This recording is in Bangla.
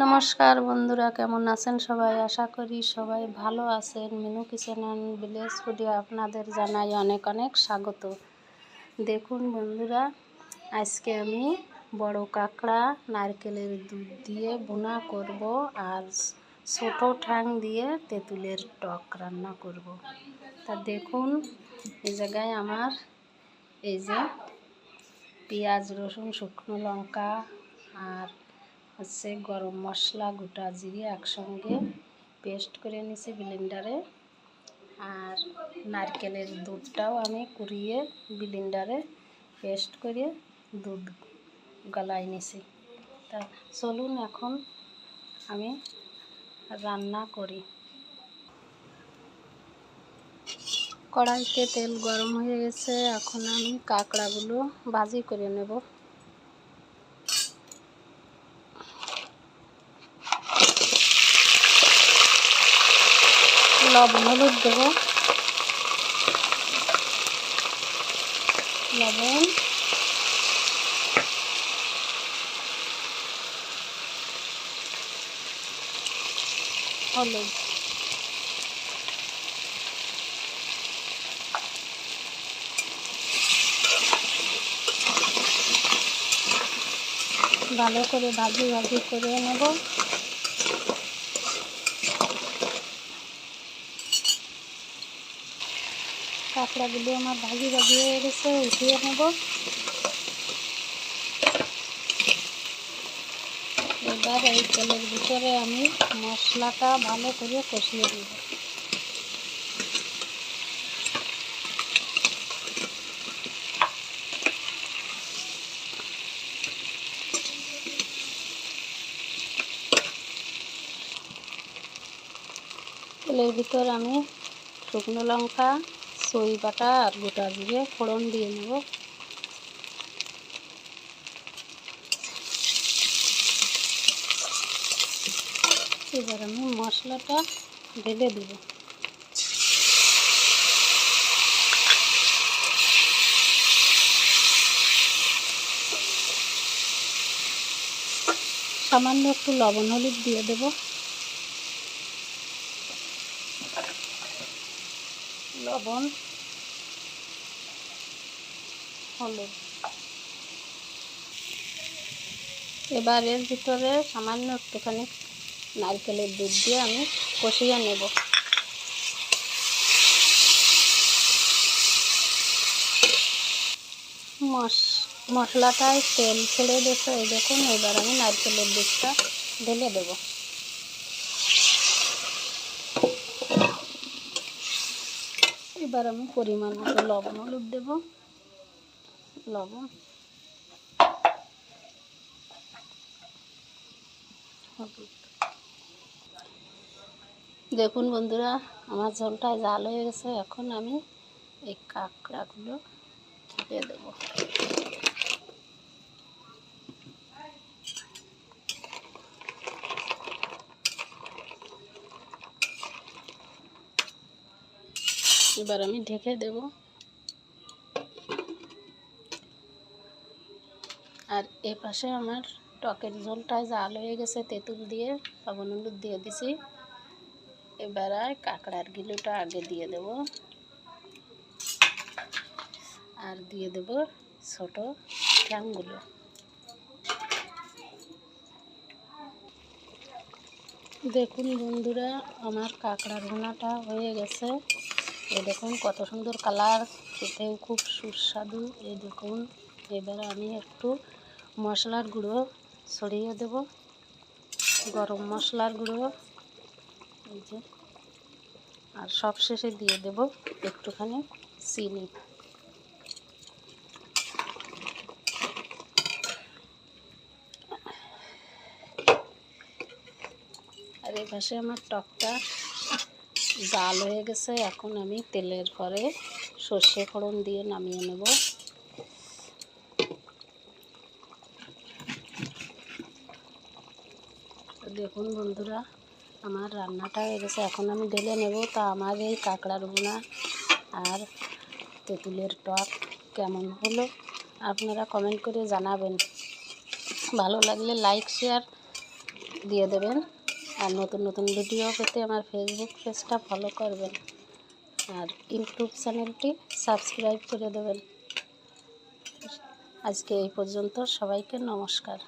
নমস্কার বন্ধুরা, কেমন আছেন সবাই? আশা করি সবাই ভালো আছেন। মিনু কিচেন অ্যান্ড ভিলেজ ফুডে আপনাদের জানাই অনেক অনেক স্বাগত। দেখুন বন্ধুরা, আজকে আমি বড় কাঁকড়া, নারকেলের দুধ দিয়ে বোনা করব আর ছোট ঠ্যাং দিয়ে তেঁতুলের টক রান্না করব। তা দেখুন এই জায়গায় আমার এই যে পেঁয়াজ, রসুন, শুকনো লঙ্কা আর হচ্ছে গরম মশলা, গোটা জিরে একসঙ্গে পেস্ট করে নিছি ব্লেন্ডারে আর নারকেলের দুধটাও আমি কুড়িয়ে ব্লেন্ডারে পেস্ট করে দুধ গলায় নিছি তা চলুন এখন আমি রান্না করি। কড়াইতে তেল গরম হয়ে গেছে, এখন আমি কাঁকড়াগুলো ভাজি করে নেব। লবণ হলুদ দেব। লবণ। হলুদ। ভালো করে ভাজি ভাজি করে নেব। কাঁকড়াগুলো আমার ভাজি ভাজি হয়ে গেছে, উঠিয়ে নেব। এবার এই তেলের ভিতরে আমি মশলাটা ভালো করে কষিয়ে দেব তেলের ভিতর আমি শুকনো লঙ্কা সই বাটা আর গোটা জিরে ফোড়ন দিয়ে নেব। এবার আমি মশলাটা ঢেলে দেব। সামান্য একটু লবণ হলুদ দিয়ে দেব। লবণ, হলুদ। এবার এর ভিতরে সামান্য একটুখানি নারকেলের দুধ দিয়ে আমি কষিয়ে নেব। মশ, মশলাটায় তেল ছেড়ে এই দেখুন, এবার আমি নারকেলের দুধটা ঢেলে দেব। এবার আমি পরিমাণ মতো লবণ, হলুদ দেব। লবণ। দেখুন বন্ধুরা, আমার ঝোলটা জাল হয়ে গেছে। এখন আমি এই কাঁকড়াগুলো দিয়ে দেবো। এবার আমি ঢেকে দেব। আর এ পাশে আমার টকের ঝোলটায় জাল হয়ে গেছে, তেঁতুল দিয়ে, লবণ হলুদ দিয়ে দিছি। এবার আর কাঁকড়ার গিলুটা আগে দিয়ে দেব। আর দিয়ে দেব ছোট ঠ্যাংগুলো দেখুন বন্ধুরা, আমার কাঁকড়ার ভুনাটা হয়ে গেছে। এই দেখুন কত সুন্দর কালার। খেতেও খুব সুস্বাদু। এই দেখুন, এবার আমি একটু মশলার গুঁড়ো ছড়িয়ে দেব। গরম মশলার গুঁড়ো, এই যে। আর সব শেষে দিয়ে দেব একটুখানি চিনি। আর এই পাশে আমার টকটা জাল হয়ে গেছে, এখন আমি তেলের পরে সর্ষে ফোড়ন দিয়ে নামিয়ে নেব। দেখুন বন্ধুরা, আমার রান্নাটা হয়ে গেছে, এখন আমি ঢেলে নেব। তা আমার এই কাঁকড়ার বোনা আর তেঁতুলের টক কেমন হলো আপনারা কমেন্ট করে জানাবেন। ভালো লাগলে লাইক শেয়ার দিয়ে দেবেন। আর নতুন নতুন ভিডিও পেতে আমার ফেসবুক পেজটা ফলো করবেন। আর ইউটিউব চ্যানেলটি সাবস্ক্রাইব করে দেবেন। আজকে এই পর্যন্ত সবাইকে নমস্কার।